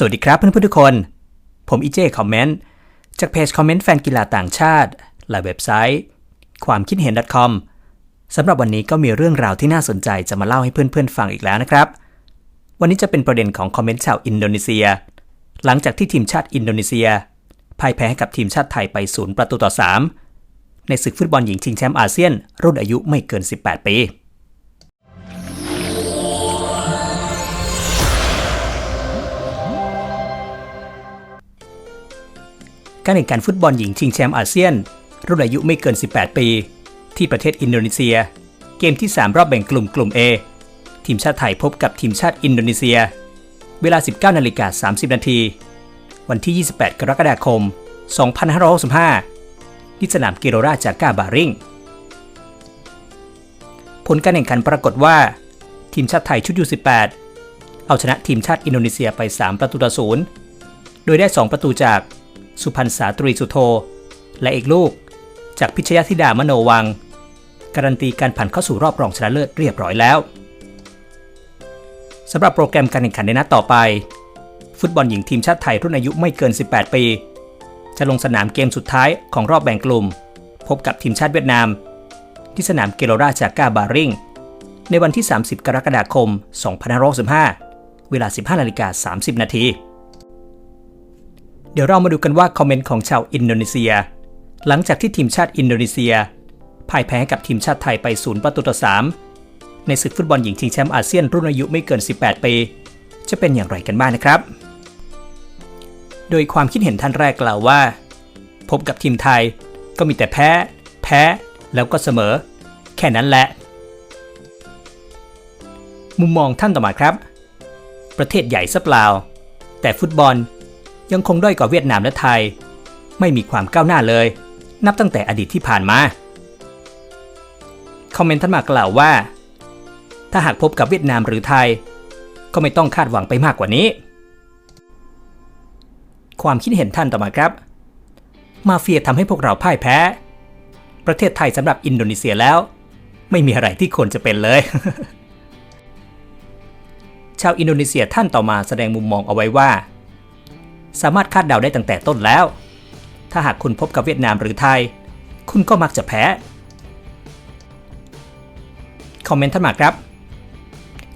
สวัสดีครับเพื่อนๆทุกคน ผมอีเจคอมเมนต์จากเพจคอมเมนต์แฟนกีฬาต่างชาติ และเว็บไซต์ ความคิดเห็น .com สำหรับวันนี้ก็มีเรื่องราวที่น่าสนใจจะมาเล่าให้เพื่อนๆฟังอีกแล้วนะครับ วันนี้จะเป็นประเด็นของคอมเมนต์ชาวอินโดนีเซีย หลังจากที่ทีมชาติอินโดนีเซียพ่ายแพ้ให้กับทีมชาติไทยไปศูนย์ประตูต่อ 3 ในศึกฟุตบอลหญิงชิงแชมป์อาเซียน รุ่นอายุไม่เกิน 18 ปี การแข่งขันฟุตบอลหญิงชิงแชมป์อาเซียน รุ่นอายุไม่เกิน 18 ปี ที่ประเทศอินโดนีเซีย เกมที่ 3 รอบแบ่งกลุ่มกลุ่ม A ทีมชาติไทยพบกับทีมชาติอินโดนีเซีย เวลา 19นาฬิกา30 นาที วันที่ 28 กรกฎาคม 2565ที่สนามเกโรราจากาบาริงผลการแข่งขันปรากฏว่า ทีมชาติไทยชุดยู18เอาชนะทีมชาติอินโดนีเซียไป 3 ประตูต่อศูนย์โดยได้ 2 ประตูจาก สุพรรณสาตรีสุโธ และอีกลูก จากพิชยธิดามโนวัง การันตีการผ่านเข้าสู่รอบรองชนะเลิศเรียบร้อยแล้วสำหรับโปรแกรมการแข่งขันในนัดต่อไป ฟุตบอลหญิงทีมชาติไทยรุ่นอายุไม่เกิน 18 ปี จะลงสนามเกมสุดท้ายของรอบแบ่งกลุ่ม พบกับทีมชาติเวียดนาม ที่สนามเกโรราจากาบาริงในวันที่ 30 กรกฎาคม 2565 เวลา 15นาฬิกา30 นาที เดี๋ยวเรามาดูกันว่าคอมเมนต์ของชาวอินโดนีเซีย หลังจากที่ทีมชาติอินโดนีเซียพ่ายแพ้กับทีมชาติไทยไปศูนย์ประตูต่อ3ในศึกฟุตบอลหญิงชิงแชมป์อาเซียนรุ่นอายุไม่เกิน 18 ปี จะเป็นอย่างไรกันบ้างนะครับ โดยความคิดเห็นท่านแรกกล่าวว่า พบกับทีมไทยก็มีแต่แพ้ แพ้ แล้วก็เสมอ แค่นั้นแหละ มุมมองท่านต่อมาครับ ประเทศใหญ่ซะเปล่า แต่ฟุตบอล ยังคงด้อยกว่าเวียดนามและไทย ไม่มีความก้าวหน้าเลย นับตั้งแต่อดีตที่ผ่านมาคอมเมนต์ท่านมากล่าวว่า ถ้าหากพบกับเวียดนามหรือไทย ก็ไม่ต้องคาดหวังไปมากกว่านี้ ความคิดเห็นท่านต่อมาครับ มาเฟียทำให้พวกเราพ่ายแพ้ ประเทศไทยสำหรับอินโดนีเซียแล้ว ไม่มีอะไรที่ควรจะเป็นเลย ชาวอินโดนีเซียท่านต่อมาแสดงมุมมองเอาไว้ว่า สามารถคาดเดาได้ตั้งแต่ต้นแล้ว ถ้าหากคุณพบกับเวียดนามหรือไทย คุณก็มักจะแพ้ คอมเมนต์ท่านมาครับ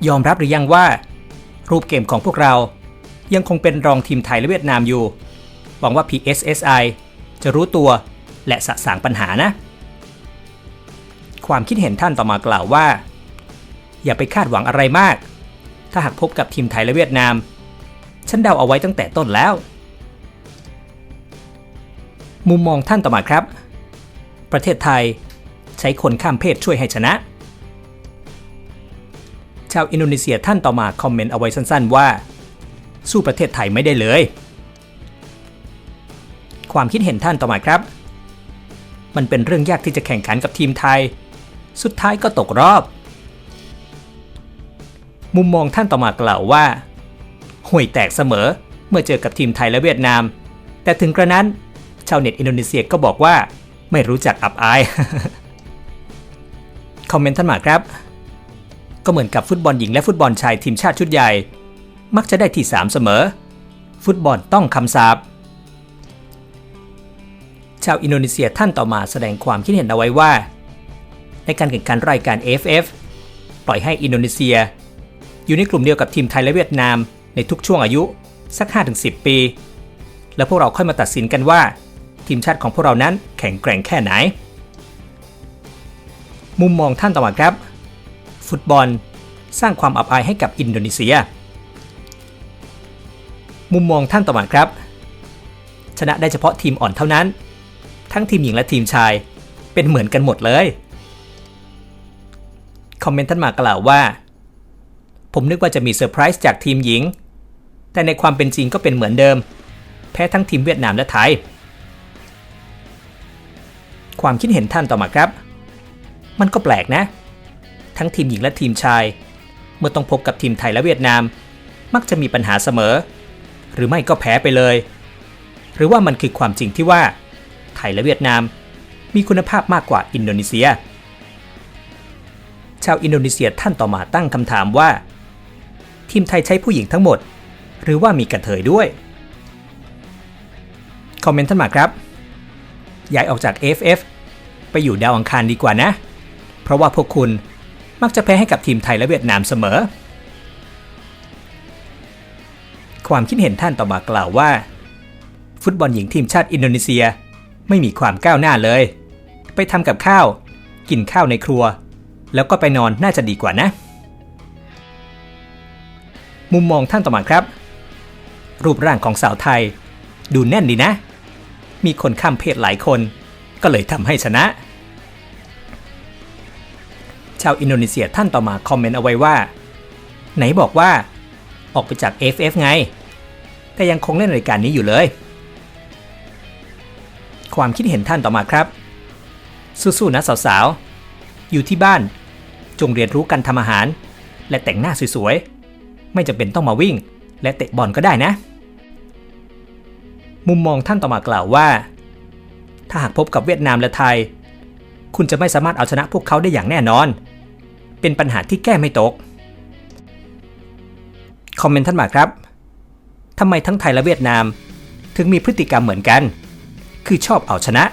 ยอมรับหรือยังว่า รูปเกมของพวกเรา ยังคงเป็นรองทีมไทยและเวียดนามอยู่ หวังว่า PSSI จะรู้ตัวและสะสางปัญหานะ ความคิดเห็นท่านต่อมากล่าวว่า อย่าไปคาดหวังอะไรมาก ถ้าหากพบกับทีมไทยและเวียดนาม ฉันเดาเอาไว้ตั้งแต่ต้นแล้ว มุมมองท่านต่อมาครับ ประเทศไทยใช้คนข้ามเพศช่วยให้ชนะ ชาวอินโดนีเซียท่านต่อมาคอมเมนต์เอาไว้สั้นๆว่า สู้ประเทศไทยไม่ได้เลย ความคิดเห็นท่านต่อมาครับ มันเป็นเรื่องยากที่จะแข่งขันกับทีมไทย สุดท้ายก็ตกรอบ มุมมองท่านต่อมากล่าวว่า ห่วยแตกเสมอ เมื่อเจอกับทีมไทยและเวียดนาม แต่ถึงกระนั้น ชาวเน็ตอินโดนีเซียก็บอกว่า ไม่รู้จักอับอาย คอมเมนต์ท่านมาครับ ก็เหมือนกับฟุตบอลหญิงและฟุตบอลชายทีมชาติชุดใหญ่ มักจะได้ที่ 3 เสมอ ฟุตบอลต้องคำสาปชาวอินโดนีเซียท่านต่อมาแสดงความคิดเห็นเอาไว้ว่า ในการแข่งขันรายการ AFF ปล่อยให้อินโดนีเซีย อยู่ในกลุ่มเดียวกับทีมไทยและเวียดนาม ในทุกช่วงอายุสัก 5-10 ปี แล้วพวกเราค่อยมาตัดสินกันว่า ทีมชาติของพวกเรานั้นแข็งแกร่งแค่ไหน มุมมองท่านต่อมาครับ ฟุตบอลสร้างความอับอายให้กับอินโดนีเซีย มุมมองท่านต่อมาครับ ชนะได้เฉพาะทีมอ่อนเท่านั้น ทั้งทีมหญิงและทีมชายเป็นเหมือนกันหมดเลย คอมเมนต์ท่านมากล่าวว่า ผมนึกว่าจะมีเซอร์ไพรส์จากทีมหญิง แต่ในความเป็นจริงก็เป็นเหมือนเดิม แพ้ทั้งทีมเวียดนามและไทย ความคิดเห็นท่านต่อมาครับ มันก็แปลกนะ ทั้งทีมหญิงและทีมชาย เมื่อต้องพบกับทีมไทยและเวียดนาม มักจะมีปัญหาเสมอ หรือไม่ก็แพ้ไปเลย หรือว่ามันคือความจริงที่ว่า ไทยและเวียดนาม มีคุณภาพมากกว่าอินโดนีเซีย ชาวอินโดนีเซียท่านต่อมาตั้งคำถามว่า ทีมไทยใช้ผู้หญิงทั้งหมด หรือว่ามีกระเทยด้วย คอมเมนต์ท่านมาครับ ย้ายออกจาก FF ไปอยู่ดาวอังคารดีกว่านะ เพราะว่าพวกคุณมักจะแพ้ให้กับทีมไทยและเวียดนามเสมอ ความคิดเห็นท่านต่อมากล่าวว่า ฟุตบอลหญิงทีมชาติอินโดนีเซียไม่มีความก้าวหน้าเลย ไปทำกับข้าว กินข้าวในครัว แล้วก็ไปนอนน่าจะดีกว่านะ มุมมองท่านต่อมาครับ รูปร่างของสาวไทย ดูแน่นดีนะ มีคนข้ามเพศหลายคน ก็เลยทำให้ชนะ ชาวอินโดนีเซียท่านต่อมาคอมเมนต์เอาไว้ว่า ไหนบอกว่า ออกไปจาก FF ไง แต่ยังคงเล่นรายการนี้อยู่เลย ความคิดเห็นท่านต่อมาครับ สู้ๆนะสาวๆ อยู่ที่บ้าน จงเรียนรู้การทำอาหาร และแต่งหน้าสวยๆ ไม่จำเป็นต้องมาวิ่งและเตะบอลก็ได้นะ มุมมองท่านต่อมากล่าวว่า ถ้าหากพบกับเวียดนามและไทย คุณจะไม่สามารถเอาชนะพวกเขาได้อย่างแน่นอน เป็นปัญหาที่แก้ไม่ตก คอมเมนต์ท่านมาครับทำไมทั้งไทยและเวียดนาม ถึงมีพฤติกรรมเหมือนกัน คือชอบเอาชนะ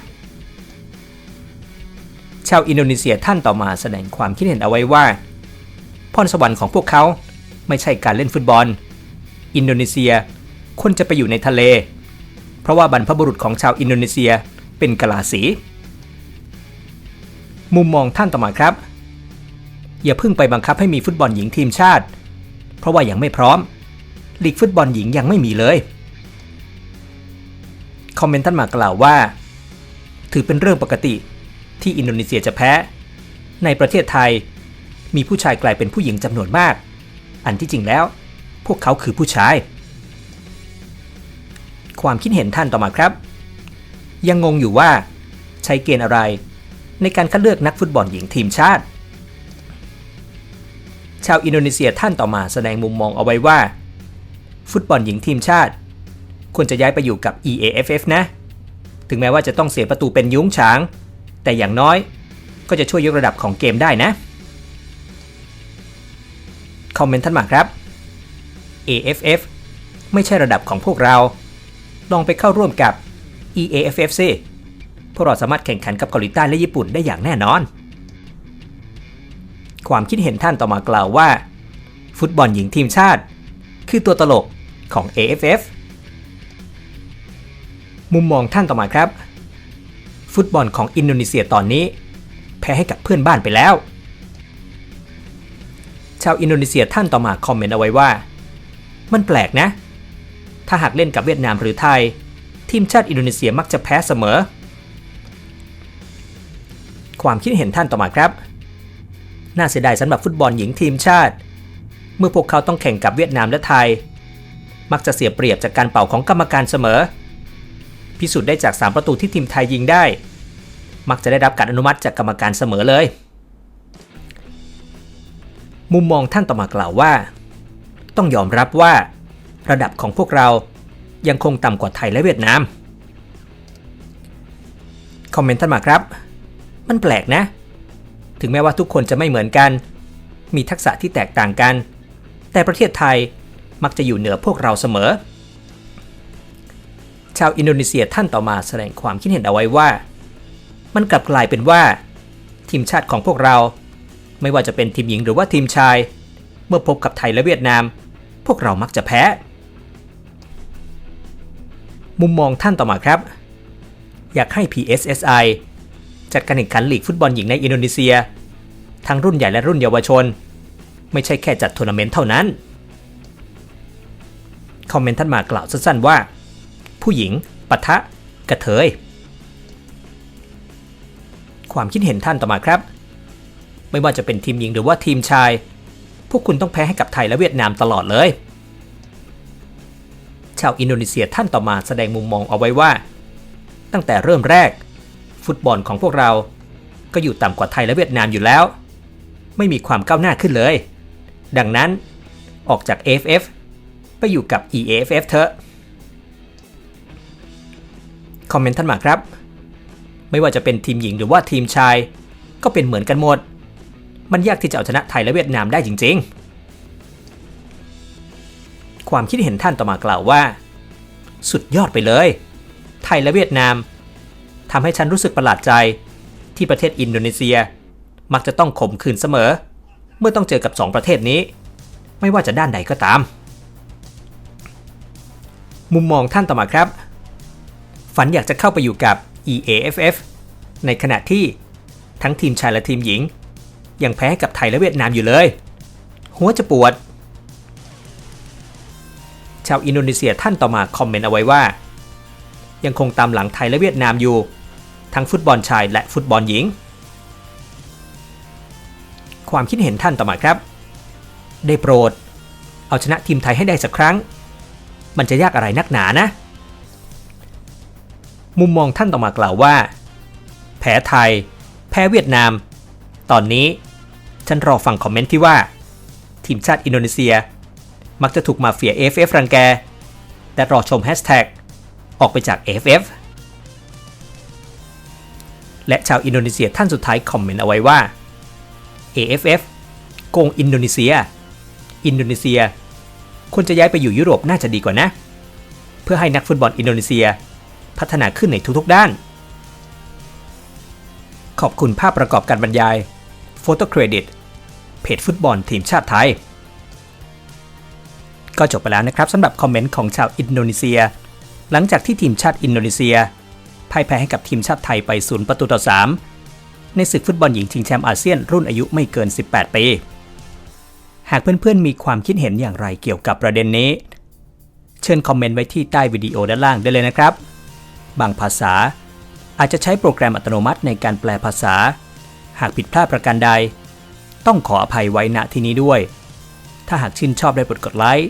ชาวอินโดนีเซียท่านต่อมาแสดงความคิดเห็นเอาไว้ว่า พรสวรรค์ของพวกเขาไม่ใช่การเล่นฟุตบอล อินโดนีเซียควรจะไปอยู่ในทะเล เพราะว่าบรรพบุรุษของชาวอินโดนีเซียเป็นกะลาสี มุมมองท่านต่อมาครับ อย่าเพิ่งไปบังคับให้มีฟุตบอลหญิงทีมชาติ เพราะว่ายังไม่พร้อมลีกฟุตบอลหญิงยังไม่มีเลย คอมเมนต์ท่านมากล่าวว่า ถือเป็นเรื่องปกติที่อินโดนีเซียจะแพ้ ในประเทศไทย มีผู้ชายกลายเป็นผู้หญิงจำนวนมาก อันที่จริงแล้ว พวกเขาคือผู้ชาย ความคิดเห็นท่านต่อมาครับ ยังงงอยู่ว่า ใช้เกณฑ์อะไร ในการคัดเลือกนักฟุตบอลหญิงทีมชาติ ชาวอินโดนีเซียท่านต่อมาแสดงมุมมองเอาไว้ว่า ฟุตบอลหญิงทีมชาติ ควรจะย้ายไปอยู่กับ EAFF นะ ถึงแม้ว่าจะต้องเสียประตูเป็นยุ้งฉาง แต่อย่างน้อยก็จะช่วยยกระดับของเกมได้นะ คอมเมนต์ท่านมาครับ AFF ไม่ใช่ระดับของพวกเรา ลองไปเข้าร่วมกับ EAFF ซิพวกเราสามารถแข่งขันกับเกาหลีใต้และญี่ปุ่นได้อย่างแน่นอน ความคิดเห็นท่านต่อมากล่าวว่า ฟุตบอลหญิงทีมชาติ คือตัวตลกของ AFF มุมมองท่านต่อมาครับ ฟุตบอลของอินโดนีเซียตอนนี้ แพ้ให้กับเพื่อนบ้านไปแล้ว ชาวอินโดนีเซียท่านต่อมาคอมเมนต์เอาไว้ว่า มันแปลกนะ ถ้าหากเล่นกับเวียดนามหรือไทย ทีมชาติอินโดนีเซียมักจะแพ้เสมอ ความคิดเห็นท่านต่อมาครับ น่าเสียดายสำหรับฟุตบอลหญิงทีมชาติ เมื่อพวกเขาต้องแข่งกับเวียดนามและไทย มักจะเสียเปรียบจากการเป่าของกรรมการเสมอ พิสูจน์ได้จาก 3 ประตูที่ทีมไทยยิงได้ มักจะได้รับการอนุมัติจากกรรมการเสมอเลย มุมมองท่านต่อมากล่าวว่า ต้องยอมรับว่า ระดับของพวกเรายังคงต่ำกว่าไทยและเวียดนาม คอมเมนต์ท่านมาครับ มันแปลกนะ ถึงแม้ว่าทุกคนจะไม่เหมือนกัน มีทักษะที่แตกต่างกัน แต่ประเทศไทยมักจะอยู่เหนือพวกเราเสมอ ชาวอินโดนีเซียท่านต่อมาแสดงความคิดเห็นเอาไว้ว่า มันกลับกลายเป็นว่า ทีมชาติของพวกเรา ไม่ว่าจะเป็นทีมหญิงหรือว่าทีมชาย เมื่อพบกับไทยและเวียดนาม พวกเรามักจะแพ้ มุมมองท่านต่อมาครับ อยากให้ PSSI จัดการแข่งขันลีกฟุตบอลหญิงในอินโดนีเซีย ทั้งรุ่นใหญ่และรุ่นเยาวชน ไม่ใช่แค่จัดทัวร์นาเมนต์เท่านั้น คอมเมนต์ท่านมากล่าวสั้นๆว่า ผู้หญิงปะทะกระเทย ความคิดเห็นท่านต่อมาครับ ไม่ว่าจะเป็นทีมหญิงหรือว่าทีมชาย พวกคุณต้องแพ้ให้กับไทยและเวียดนามตลอดเลย ชาวอินโดนีเซียท่านต่อมาแสดงมุมมองเอาไว้ว่า ตั้งแต่เริ่มแรก ฟุตบอลของพวกเรา ก็อยู่ต่ำกว่าไทยและเวียดนามอยู่แล้ว ไม่มีความก้าวหน้าขึ้นเลย ดังนั้นออกจาก AFF ไปอยู่กับ EAFF เถอะ คอมเมนต์ท่านมาครับ ไม่ว่าจะเป็นทีมหญิงหรือว่าทีมชาย ก็เป็นเหมือนกันหมด มันยากที่จะเอาชนะไทยและเวียดนามได้จริง ๆ ความคิดเห็นท่านต่อมากล่าวว่า สุดยอดไปเลย ไทยและเวียดนามทำให้ฉันรู้สึกประหลาดใจ ที่ประเทศอินโดนีเซีย มักจะต้องข่มขืนเสมอ เมื่อต้องเจอกับสองประเทศนี้ ไม่ว่าจะด้านใดก็ตาม มุมมองท่านต่อมาครับ ฝันอยากจะเข้าไปอยู่กับ EAFF ในขณะที่ทั้งทีมชายและทีมหญิง ยังแพ้กับไทยและเวียดนามอยู่เลย หัวจะปวด ชาวอินโดนีเซียท่านต่อมาคอมเมนต์เอาไว้ว่า ยังคงตามหลังไทยและเวียดนามอยู่ ทั้งฟุตบอลชายและฟุตบอลหญิง ความคิดเห็นท่านต่อมาครับ ได้โปรด เอาชนะทีมไทยให้ได้สักครั้ง มันจะยากอะไรนักหนานะ มุมมองท่านต่อมากล่าวว่า แพ้ไทย แพ้เวียดนาม ตอนนี้ฉันรอฟังคอมเมนต์ที่ว่า ทีมชาติอินโดนีเซีย มักจะถูกมาเฟีย AFF รังแกแต่รอชมแฮชแท็กออกไปจาก AFF และชาวอินโดนีเซียท่านสุดท้ายคอมเมนต์เอาไว้ว่า AFF โกงอินโดนีเซีย อินโดนีเซียควรจะย้ายไปอยู่ยุโรปน่าจะดีกว่านะ เพื่อให้นักฟุตบอลอินโดนีเซียพัฒนาขึ้นในทุกๆด้าน ขอบคุณภาพประกอบการบรรยาย โฟโต้เครดิต เพจฟุตบอลทีมชาติไทย ก็จบไปแล้วนะครับสำหรับคอมเมนต์ของชาวอินโดนีเซีย หลังจากที่ทีมชาติอินโดนีเซียพ่ายแพ้ให้กับทีมชาติไทยไป0ประตูต่อ3ในศึกฟุตบอลหญิงชิงแชมป์อาเซียนรุ่นอายุไม่เกิน 18 ปี หากเพื่อนๆมีความคิดเห็นอย่างไรเกี่ยวกับประเด็นนี้ เชิญคอมเมนต์ไว้ที่ใต้วิดีโอด้านล่างได้เลยนะครับ บางภาษาอาจจะใช้โปรแกรมอัตโนมัติในการแปลภาษา หากผิดพลาดประการใด ต้องขออภัยไว้ณที่นี้ด้วย ถ้าหากชื่นชอบได้โปรดกดไลค์